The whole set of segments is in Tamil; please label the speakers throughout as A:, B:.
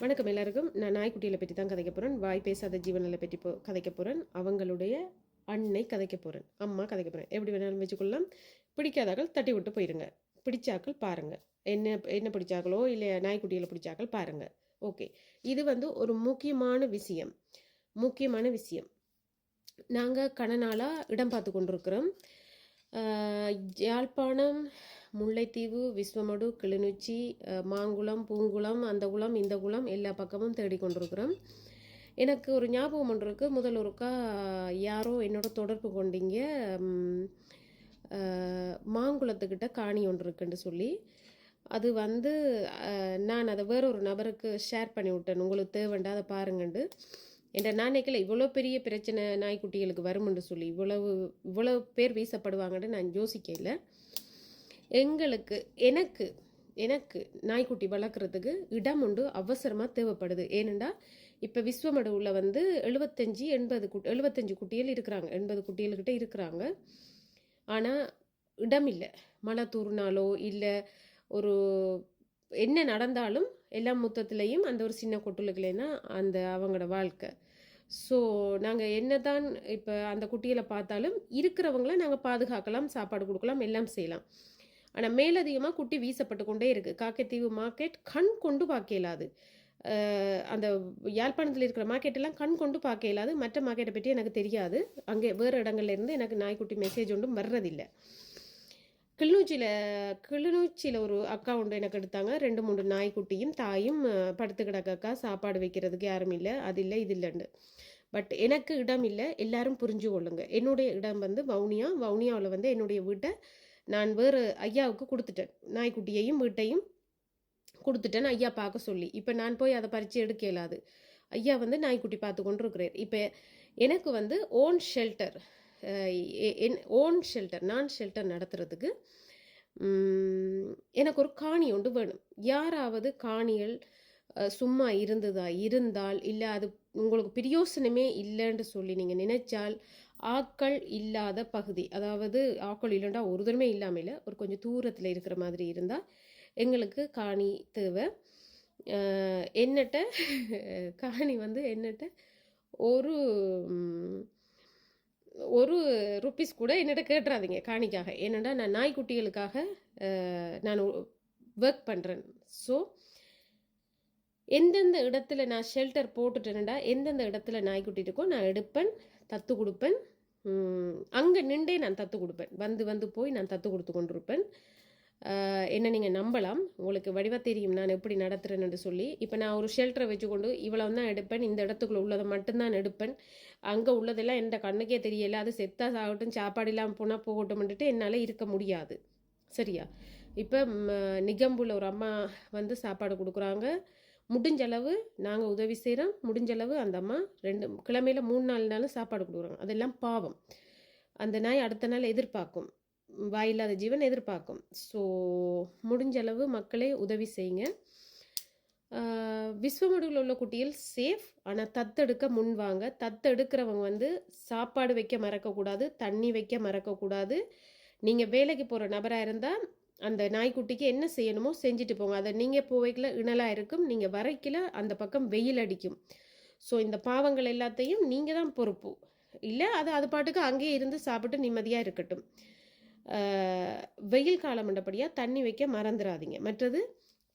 A: வணக்கம் எல்லாருக்கும். நான் நாய்க்குட்டியில் பற்றி தான் கதைக்க போகிறேன் வாய் பேசாத ஜீவனில் பற்றி போ கதைக்க போகிறேன் அவங்களுடைய அன்னை கதைக்க போகிறேன் அம்மா கதைக்க போகிறேன் எப்படி வேணாலும் வச்சுக்கொள்ளலாம். பிடிக்காதாக்கள் தட்டி விட்டு போயிருங்க. பிடிச்சாக்கள் பாருங்கள் என்ன என்ன பிடிச்சாக்களோ இல்லை நாய்க்குட்டியில் பிடிச்சாக்கள் பாருங்கள் ஓகே. இது வந்து ஒரு முக்கியமான விஷயம். முக்கியமான விஷயம். நாங்கள் கணநாளாக இடம் பார்த்து கொண்டிருக்கிறோம். யாழ்ப்பாணம் முல்லைத்தீவு விஸ்வமடு கிளிநொச்சி மாங்குளம் பூங்குளம் அந்த குளம் இந்த குளம் எல்லா பக்கமும் தேடிக்கொண்டிருக்கிறோம் எனக்கு ஒரு ஞாபகம் ஒன்று இருக்குது முதல் ஒருக்கா யாரோ என்னோட தொடர்பு கொண்டீங்க. மாங்குளத்துக்கிட்ட காணி ஒன்று இருக்குன்னு சொல்லி. அது வந்து நான் அதை வேற ஒரு நபருக்கு ஷேர் பண்ணி விட்டேன். உங்களுக்கு தேவைண்டா அதை பாருங்கண்டு என்ற நான் நினைக்கல இவ்வளோ பெரிய பிரச்சனை நாய்க்குட்டிகளுக்கு வரும்னு சொல்லி இவ்வளவு இவ்வளோ பேர் வீசப்படுவாங்கன்னு நான் யோசிக்கல எங்களுக்கு எனக்கு எனக்கு நாய்க்குட்டி வளர்க்குறதுக்கு இடம் உண்டு அவசரமாக தேவைப்படுது. ஏனெண்டா இப்போ விஸ்வமடுவில் வந்து எழுபத்தஞ்சி எண்பது குட் எழுபத்தஞ்சு குட்டிகள் இருக்கிறாங்க எண்பது குட்டிகள்கிட்ட இருக்கிறாங்க. ஆனால் இடம் இல்லை. மழை தூர்னாலோ இல்லை ஒரு என்ன நடந்தாலும் எல்லா மொத்தத்துலேயும் அந்த ஒரு சின்ன கொட்டுலுக்குலேனா அந்த அவங்களோட வாழ்க்கை. ஸோ நாங்கள் என்ன தான் இப்போ அந்த குட்டிகளை பார்த்தாலும் இருக்கிறவங்கள நாங்கள் பாதுகாக்கலாம் சாப்பாடு கொடுக்கலாம் எல்லாம் செய்யலாம். ஆனால் மேலதிகமாக குட்டி வீசப்பட்டு கொண்டே இருக்குது காக்கைத்தீவு மார்க்கெட் கண் கொண்டு பார்க்க இயலாது. அந்த யாழ்ப்பாணத்தில் இருக்கிற மார்க்கெட் எல்லாம் கண் கொண்டு பார்க்க இயலாது. மற்ற மார்க்கெட்டை பற்றி எனக்கு தெரியாது. அங்கே வேறு இடங்கள்ல இருந்து எனக்கு நாய்க்குட்டி மெசேஜ் ஒன்றும் வர்றதில்லை. கிளிநொச்சியில் கிளிநொச்சியில் ஒரு அக்கா உண்டு எனக்கு எடுத்தாங்க. ரெண்டு மூணு நாய்க்குட்டியும் தாயும் படுத்து கிடக்க அக்கா சாப்பாடு வைக்கிறதுக்கு யாரும் இல்லை. அது இல்லை இது இல்லைண்டு பட் எனக்கு இடம் இல்லை. எல்லாரும் புரிஞ்சு கொள்ளுங்க. என்னுடைய இடம் வந்து வவுனியா. வவுனியாவில் வந்து என்னுடைய வீட்டை நான் வேறு ஐயாவுக்கு கொடுத்துட்டேன். நாய்க்குட்டியையும் வீட்டையும் கொடுத்துட்டேன் ஐயா பார்க்க சொல்லி. இப்போ நான் போய் அதை பறித்து எடுக்க இயலாது. ஐயா வந்து நாய்க்குட்டி பார்த்து கொண்டிருக்கிறார். இப்போ எனக்கு வந்து ஓன் ஷெல்டர் என் ஓன் ஷெல்டர் நான் ஷெல்டர் நடத்துறதுக்கு எனக்கு ஒரு காணி ஒன்று வேணும். யாராவது காணிகள் சும்மா இருந்ததா இருந்தால் இல்லை அது உங்களுக்கு பிரியோசனமே இல்லைன்னு சொல்லி நீங்கள் நினைச்சால் ஆக்கள் இல்லாத பகுதி அதாவது ஆட்கள் இல்லைண்டா ஒரு தூரமே இல்லாமல் இல்லை ஒரு கொஞ்சம் தூரத்தில் இருக்கிற மாதிரி இருந்தால் எங்களுக்கு காணி தேவை. என்னட்ட காணி வந்து என்னட்ட ஒரு ஒரு ருப்பீஸ் கூட என்னட்ட கேட்டுறாதீங்க காணிக்காக. என்னென்னா நான் நாய்க்குட்டிகளுக்காக நான் ஒர்க் பண்ணுறேன் ஸோ எந்தெந்த இடத்துல நான் ஷெல்டர் போட்டுட்டேன்டா எந்தெந்த இடத்துல நாய்க்குட்டி இருக்கோ நான் எடுப்பேன். தத்து கொடுப்பேன். அங்கே நின்றே நான் தத்து கொடுப்பேன். வந்து வந்து போய் நான் தத்து கொடுத்து கொண்டிருப்பேன். என்ன நீங்கள் நம்பலாம். உங்களுக்கு வடிவ தெரியும் நான் எப்படி நடத்துகிறேன்னு சொல்லி. இப்போ நான் ஒரு ஷெல்டரை வச்சுக்கொண்டு இவ்வளோ தான் எடுப்பேன். இந்த இடத்துக்குள்ளே உள்ளதை மட்டும்தான் எடுப்பேன். அங்கே உள்ளதெல்லாம் என் கண்ணுக்கே தெரியலை. அது செத்தா சாகட்டும் சாப்பாடு இல்லாமல் போனால் போகட்டும்ன்ட்டு என்னால் இருக்க முடியாது. சரியா? இப்போ நிகம்புல ஒரு அம்மா வந்து சாப்பாடு கொடுக்குறாங்க. முடிஞ்சளவு நாங்கள் உதவி செய்கிறோம் முடிஞ்ச அளவு அந்த அம்மா ரெண்டு கிழமையில் மூணு நாலு நாளும் சாப்பாடு கொடுக்குறாங்க அதெல்லாம் பாவம். அந்த நாய் அடுத்த நாள் எதிர்பார்க்கும். வாயில்லாத ஜீவன் எதிர்பார்க்கும். ஸோ முடிஞ்சளவு மக்களே உதவி செய்யுங்க. விஸ்வமடுவில் உள்ள குட்டியில் சேஃப் ஆனால் தத்தெடுக்க முன் வாங்க. தத்தெடுக்கிறவங்க வந்து சாப்பாடு வைக்க மறக்கக்கூடாது. தண்ணி வைக்க மறக்கக்கூடாது. நீங்கள் வேலைக்கு போகிற நபராக இருந்தால் அந்த நாய்க்குட்டிக்கு என்ன செய்யணுமோ செஞ்சுட்டு போங்க. அதை நீங்கள் போவைக்கல இணலாக இருக்கும். நீங்கள் வரைக்கல அந்த பக்கம் வெயில் அடிக்கும். ஸோ இந்த பாவங்கள் எல்லாத்தையும் நீங்கள் தான் பொறுப்பு. இல்லை அது அது பாட்டுக்கு அங்கேயே இருந்து சாப்பிட்டு நிம்மதியாக இருக்கட்டும். வெயில் காலம் மண்டபடியாக தண்ணி வைக்க மறந்துடாதீங்க மற்றது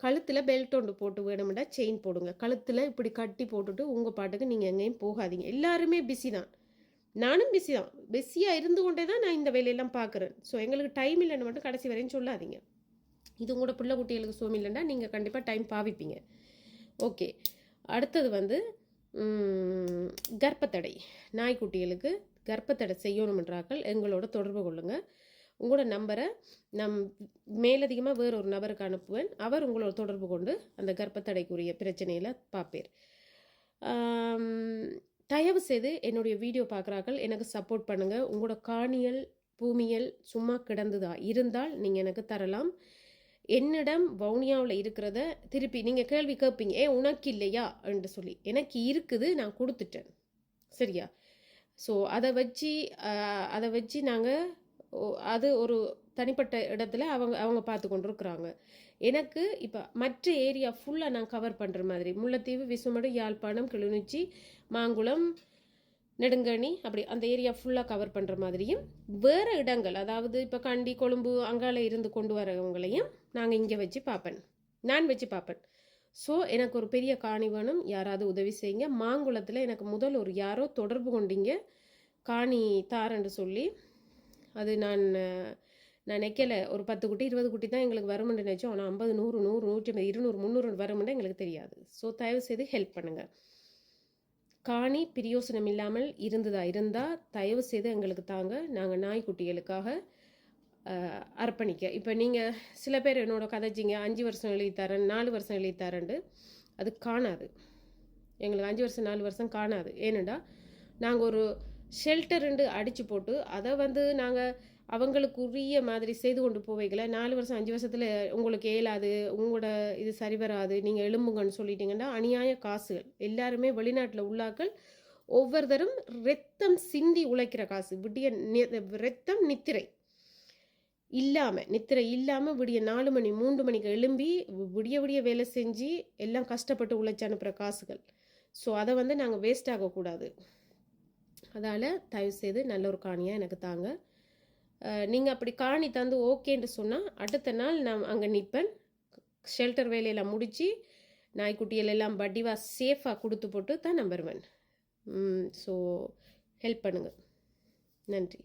A: கழுத்தில் பெல்ட் ஒன்று போட்டு வேணுமெண்டா செயின் போடுங்க. கழுத்தில் இப்படி கட்டி போட்டுட்டு உங்கள் பாட்டுக்கு நீங்கள் எங்கேயும் போகாதீங்க. எல்லாருமே பிஸி தான். நானும் பிஸி தான். பிஸியாக இருந்து கொண்டே தான் நான் இந்த வேலையெல்லாம் பார்க்குறேன். ஸோ எங்களுக்கு டைம் இல்லைன்னு மட்டும் கடைசி வரையும் சொல்லாதீங்க. இது உங்களோட பிள்ளை குட்டிகளுக்கு சோம் இல்லைன்னா நீங்கள் கண்டிப்பாக டைம் பாவிப்பீங்க. ஓகே அடுத்தது வந்து கர்ப்பத்தடை. நாய்க்குட்டிகளுக்கு கர்ப்பத்தடை செய்யணுமென்றாக்கள் எங்களோட தொடர்பு கொள்ளுங்கள் உங்களோட நம்பரை நம் மேலதிகமாக வேற ஒரு நபருக்கு அனுப்புவேன். அவர் உங்களோட தொடர்பு கொண்டு அந்த கர்ப்பத்தடைக்குரிய பிரச்சனையில் பார்ப்பேர். தயவு செய்து என்னுடைய வீடியோ பார்க்குறாக்கள் எனக்கு சப்போர்ட் பண்ணுங்கள் உங்களோட காணியல் பூமியல் சும்மா கிடந்துதா? இருந்தால் நீங்கள் எனக்கு தரலாம். என்னிடம் வவுனியாவில் இருக்கிறத திருப்பி நீங்கள் கேள்வி கேட்பீங்க ஏ உனக்கு இல்லையா? என்று சொல்லி. எனக்கு இருக்குது நான் கொடுத்துட்டேன். சரியா? ஸோ அதை வச்சு அதை வச்சு நாங்கள் அது ஒரு தனிப்பட்ட இடத்துல அவங்க அவங்க பார்த்து கொண்டு இருக்கிறாங்க எனக்கு இப்போ மற்ற ஏரியா ஃபுல்லாக நான் கவர் பண்ணுற மாதிரி. முல்லைத்தீவு விசுமடு யாழ்ப்பாணம் கிளிநொச்சி மாங்குளம் நெடுங்கணி அப்படி அந்த ஏரியா ஃபுல்லாக கவர் பண்ணுற மாதிரியும் வேறு இடங்கள் அதாவது இப்போ கண்டி கொழும்பு அங்கால இருந்து கொண்டு வரவங்களையும் நாங்கள் இங்கே வச்சு பார்ப்பேன். நான் வச்சு பார்ப்பேன். ஸோ எனக்கு ஒரு பெரிய காணி வேணும். யாராவது உதவி செய்யுங்க. மாங்குளத்தில் எனக்கு முதல் ஒரு யாரோ தொடர்பு கொண்டீங்க. காணி தாரன்னு சொல்லி அது நான் நான் நினைக்கல. ஒரு பத்து குட்டி இருபது குட்டி தான் எங்களுக்கு வரும்னு நினச்சோம். ஆனால் ஐம்பது நூறு நூறு நூற்றி ஐம்பது இருநூறு முந்நூறு வரும்னு எங்களுக்கு தெரியாது. ஸோ தயவு செய்து ஹெல்ப் பண்ணுங்கள் காணி பிரியோசனம் இல்லாமல் இருந்ததா இருந்தால் தயவு செய்து எங்களுக்கு தாங்க. நாங்கள் நாய்க்குட்டிகளுக்காக அர்ப்பணிக்க. இப்போ நீங்கள் சில பேர் என்னோட கதைச்சிங்க அஞ்சு வருஷம் எழுதி தரேன் நாலு வருஷம் எழுதி தரேன்ட்டு. அது காணாது. எங்களுக்கு அஞ்சு வருஷம் நாலு வருஷம் காணாது. ஏனெண்டா நாங்கள் ஒரு ஷெல்டருண்டு அடித்து போட்டு அதை வந்து நாங்கள் அவங்களுக்கு உரிய மாதிரி செய்து கொண்டு போவைகளை. நாலு வருஷம் அஞ்சு வருஷத்தில் உங்களுக்கு ஏலாது உங்களோட இது சரி வராது நீங்கள் எழும்புங்கன்னு சொல்லிட்டீங்கன்னா அநியாய காசுகள். எல்லாருமே வெளிநாட்டில் உள்ளாக்கள் ஒவ்வொருத்தரும் ரத்தம் சிந்தி உழைக்கிற காசு. விடிய நி- ரத்தம் நித்திரை. இல்லாமல் நித்திரை இல்லாமல் விடிய நாலு மணி மூன்று மணிக்கு எழும்பி விடிய விடிய வேலை செஞ்சு எல்லாம் கஷ்டப்பட்டு உழைச்சி அனுப்புகிற காசுகள். ஸோ அதை வந்து நாங்கள் வேஸ்ட் ஆகக்கூடாது. அதால் தயவுசெய்து நல்ல ஒரு காணியாக எனக்கு தாங்க. நீங்கள் அப்படி காணி தந்து ஓகேன்னு சொன்னால் அடுத்த நாள் நான் அங்கே நிற்பேன் ஷெல்டர் வேலையெல்லாம் முடித்து நாய்க்குட்டிகள் எல்லாம் வடிவாக சேஃபாக கொடுத்து போட்டு தான் நான் வருவேன். ஸோ ஹெல்ப் பண்ணுங்கள் நன்றி.